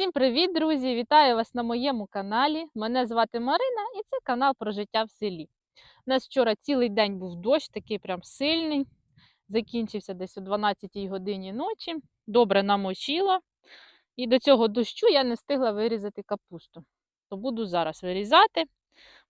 Всім привіт, друзі! Вітаю вас на моєму каналі. Мене звати Марина і це канал про життя в селі. У нас вчора цілий день був дощ, такий прям сильний. Закінчився десь о 12 годині ночі. Добре намочило. І до цього дощу я не встигла вирізати капусту. То буду зараз вирізати,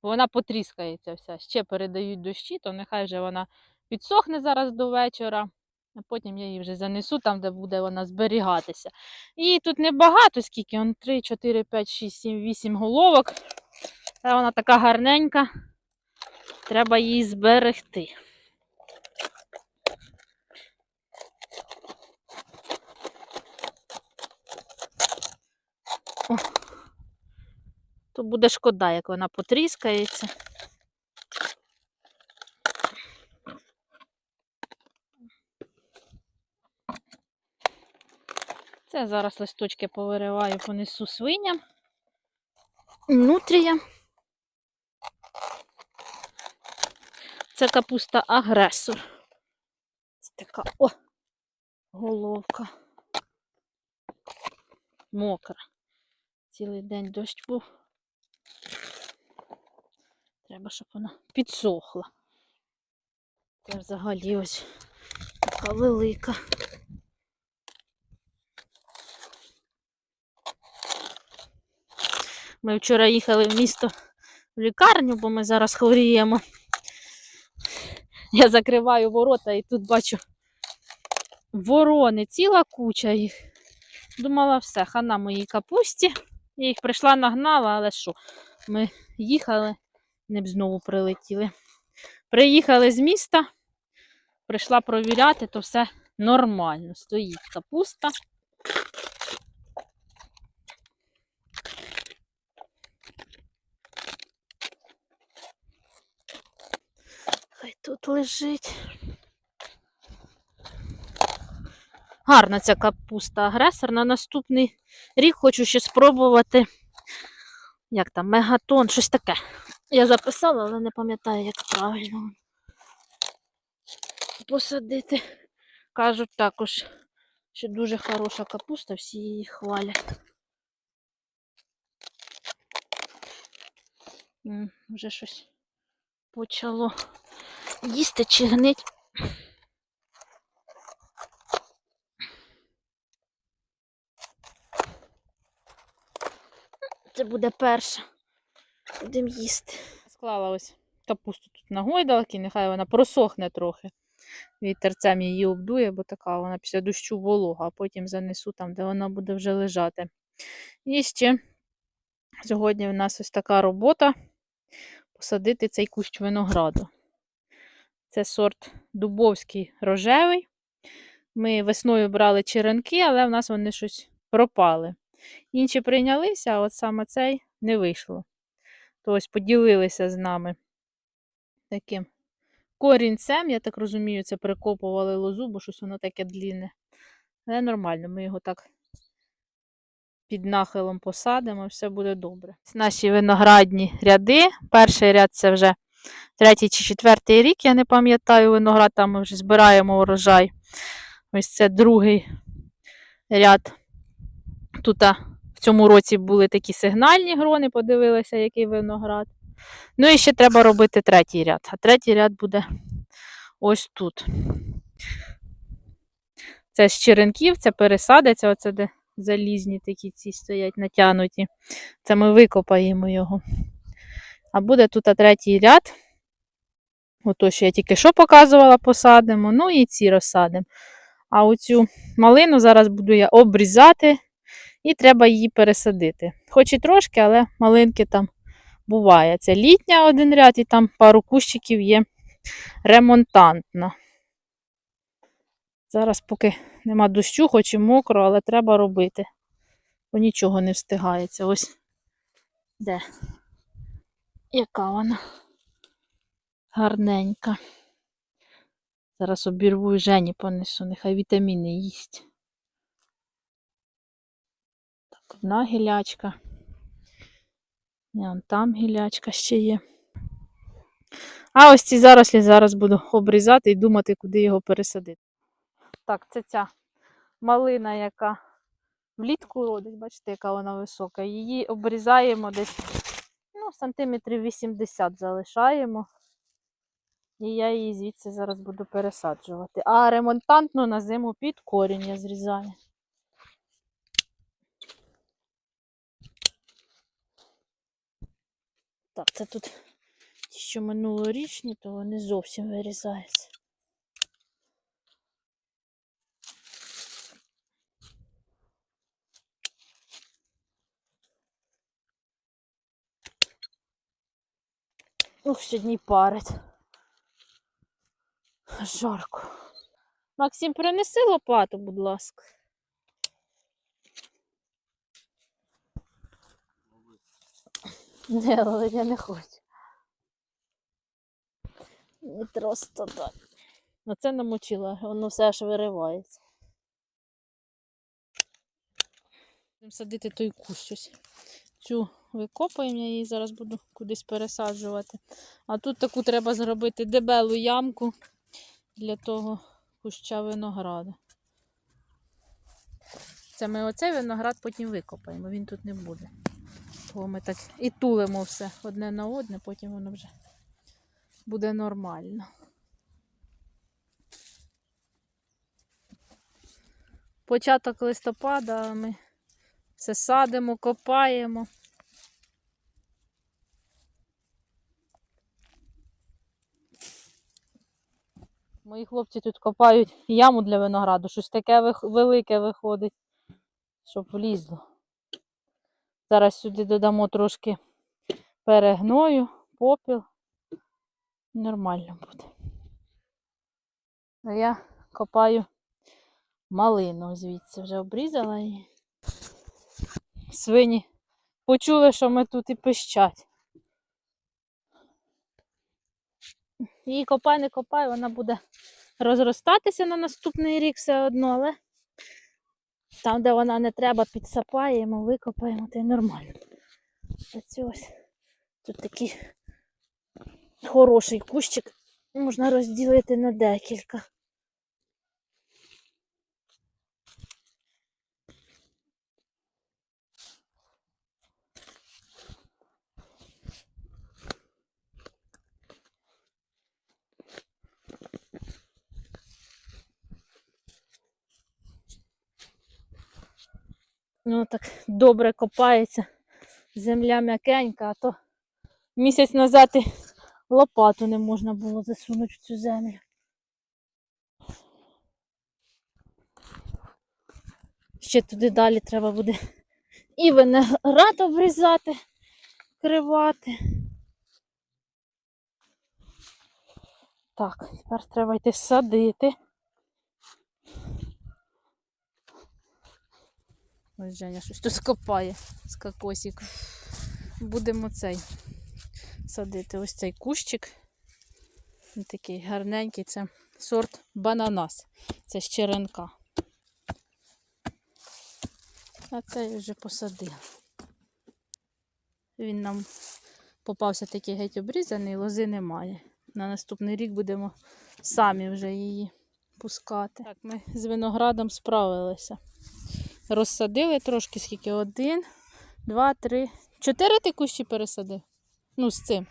бо вона потріскається вся. Ще передають дощі, то нехай вже вона підсохне зараз до вечора. А потім я її вже занесу там, де буде вона зберігатися. І тут небагато, скільки, он 3, 4, 5, 6, 7, 8 головок. Та вона така гарненька. Треба її зберегти. О, то буде шкода, як вона потріскається. Це зараз листочки повириваю, понесу свиням. Нутрія. Це капуста агресор. Це така о, головка. Мокра. Цілий день дощ був. Треба, щоб вона підсохла. Це взагалі ось така велика. Ми вчора їхали в місто в лікарню, бо ми зараз хворіємо. Я закриваю ворота і тут бачу ворони, ціла куча їх. Думала, все, хана моїй капусті. Я їх прийшла, нагнала, але що, ми їхали, не б знову прилетіли. Приїхали з міста, прийшла провіряти, то все нормально. Стоїть капуста. Тут лежить. Гарна ця капуста агресор. На наступний рік хочу ще спробувати. Як там, мегатон, щось таке. Я записала, але не пам'ятаю, як правильно посадити. Кажуть також, що дуже хороша капуста, всі її хвалять. Вже щось почало їсти чи гнить. Це буде перша. Будемо їсти. Склала ось капусту тут на гойдалки, нехай вона просохне трохи. Вітерцем її обдує, бо така вона після дощу волога, а потім занесу там, де вона буде вже лежати. І ще сьогодні в нас ось така робота посадити цей кущ винограду. Це сорт дубовський рожевий. Ми весною брали черенки, але в нас вони щось пропали. Інші прийнялися, а от саме цей не вийшло. То ось поділилися з нами таким корінцем. Я так розумію, це прикопували лозу, бо щось воно таке длінне. Але нормально, ми його так під нахилом посадимо, все буде добре. Наші виноградні ряди. Перший ряд це вже третій чи четвертий рік, я не пам'ятаю виноград, там ми вже збираємо урожай. Ось це другий ряд. Тут в цьому році були такі сигнальні грони, подивилися, який виноград. Ну і ще треба робити третій ряд. А третій ряд буде ось тут. Це з черенків, це пересадиться, оце де залізні такі ці стоять натягнуті. Це ми викопаємо його. А буде тут третій ряд. Ото, що я тільки що показувала, посадимо. Ну і ці розсадимо. А оцю малину зараз буду я обрізати, і треба її пересадити. Хоч і трошки, але малинки там буває. Це літня один ряд, і там пару кущиків є ремонтантна. Зараз, поки нема дощу, хоч і мокро, але треба робити. Бо нічого не встигається. Ось де. Яка вона гарненька. Зараз обірву і Жені понесу, нехай вітаміни їсть. Так, одна гілячка. Там гілячка ще є. А ось ці зарослі зараз буду обрізати і думати, куди його пересадити. Так, це ця малина, яка влітку родить, бачите, яка вона висока. Її обрізаємо десь ну, сантиметрів 80 залишаємо. І я її звідси зараз буду пересаджувати. А ремонтантну на зиму під корінь я зрізаю. Так, це тут ті, що минулорічні, то вони зовсім вирізаються. Ух, сьогодні парить. Жарко. Максим, принеси лопату, будь ласка. Не, але я не хочу. Не просто так. Оце намочила, воно все аж виривається. Будемо садити той кущ щось. Цю викопаємо, я її зараз буду кудись пересаджувати. А тут таку треба зробити дебелу ямку для того куща винограду. Це ми оцей виноград потім викопаємо, він тут не буде. Того ми так і тулимо все одне на одне, потім воно вже буде нормально. Початок листопада ми все садимо, копаємо. Мої хлопці тут копають яму для винограду, щось таке велике виходить, щоб влізло. Зараз сюди додамо трошки перегною, попіл. Нормально буде. А я копаю малину звідси вже обрізала її. Свині почули, що ми тут і пищать. Її копай, не копай, вона буде розростатися на наступний рік все одно, але там, де вона не треба, підсапаємо, викопаємо, то й нормально. А ось тут такий хороший кущик. Можна розділити на декілька. Ну так добре копається. Земля м'якенька, а то місяць назад і лопату не можна було засунути в цю землю. Ще туди далі треба буде і виноград обрізати, кривати. Так, тепер треба йти садити. Ось Женя щось тут копає з кокосиком. Будемо цей садити ось цей кущик. Він такий гарненький, це сорт бананас. Це з черенка. А цей вже посадив. Він нам попався такий геть обрізаний, лози немає. На наступний рік будемо самі вже її пускати. Так, ми з виноградом справилися. Розсадили трошки, скільки один, два, три, чотири ти кущі пересадив. Ну, з цим.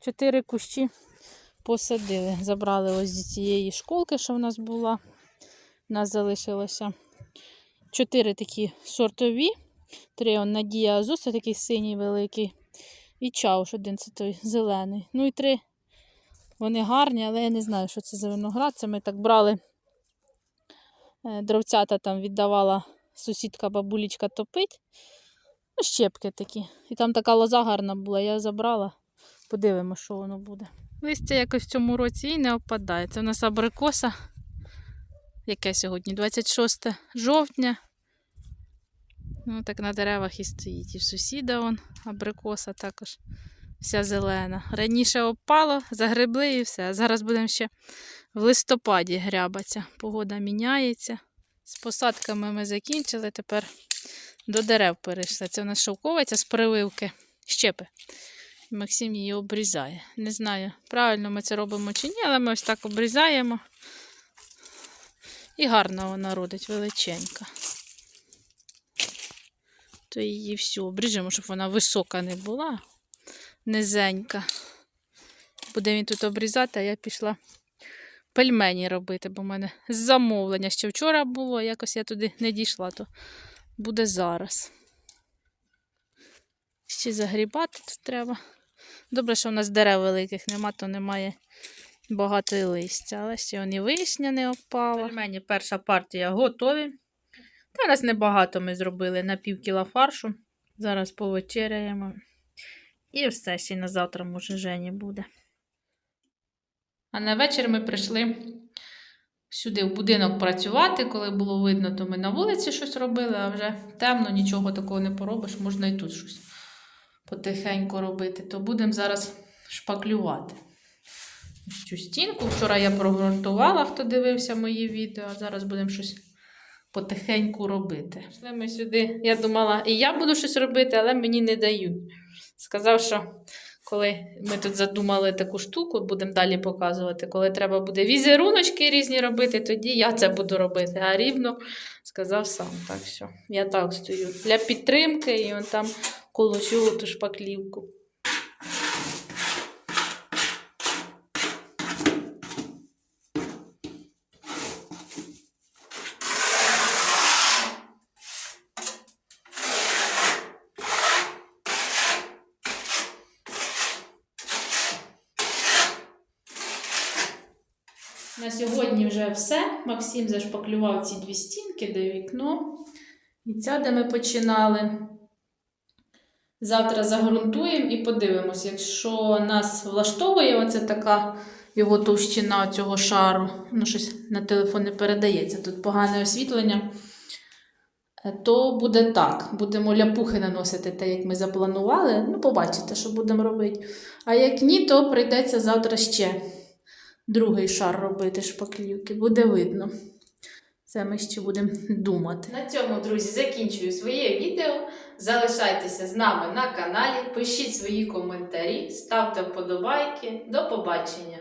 Чотири кущі посадили. Забрали ось зі цієї школки, що в нас була. У нас залишилося чотири такі сортові. Три он Надія Азус, такий синій великий. І чауш один, це той зелений. Ну і три. Вони гарні, але я не знаю, що це за виноград. Це ми так брали. Е, Дровцята там віддавала сусідка бабулічка топить. Ну, щепки такі. І там така лоза гарна була, я забрала. Подивимося, що воно буде. Листя якось в цьому році і не опадає. Це у нас абрикоса. Яке сьогодні? 26 жовтня. Ну, так на деревах і стоїть. І в сусіда вон абрикоса також вся зелена. Раніше опало, загребли і все. Зараз будемо ще в листопаді грябаться. Погода міняється. З посадками ми закінчили, тепер до дерев перейшли. Це в нас шовковиця з прививки щепи. Максим її обрізає. Не знаю, правильно ми це робимо чи ні, але ми ось так обрізаємо, І гарно вона родить, величенька. То її все обріжемо, щоб вона висока не була, низенька. Буде він тут обрізати, а я пішла пельмені робити, бо в мене замовлення ще вчора було, якось я туди не дійшла, то буде зараз. Ще загрібати тут треба. Добре, що в нас дерев великих нема, то немає багато листя, але ще і вишня не опала. Пельмені перша партія готові. Зараз небагато ми зробили на пів кіла фаршу. Зараз повечеряємо. І все ще на завтра, може, Жені буде. А на вечір ми прийшли сюди в будинок працювати. Коли було видно, то ми на вулиці щось робили, а вже темно, нічого такого не поробиш, можна і тут щось потихеньку робити. То будемо зараз шпаклювати. Цю стінку. Вчора я прогрунтувала, хто дивився мої відео, а зараз будемо щось потихеньку робити. Пішли ми сюди. Я думала, і я буду щось робити, але мені не дають. Сказав, що коли ми тут задумали таку штуку, будемо далі показувати, коли треба буде візеруночки різні робити, тоді я це буду робити. А рівно сказав сам. Так що я так стою. Для підтримки і он там колочу ту шпаклівку. На сьогодні вже все. Максим зашпаклював ці дві стінки, де вікно. І ця, де ми починали. Завтра загрунтуємо і подивимось, якщо нас влаштовує оце така його товщина цього шару, ну щось на телефон не передається, тут погане освітлення, то буде так. Будемо ляпухи наносити, те, як ми запланували. Ну, побачите, що будемо робити. А як ні, то прийдеться завтра ще другий шар робити шпаклівки. Буде видно. Це ми ще будемо думати. На цьому, друзі, закінчую своє відео. Залишайтеся з нами на каналі, пишіть свої коментарі, ставте вподобайки. До побачення!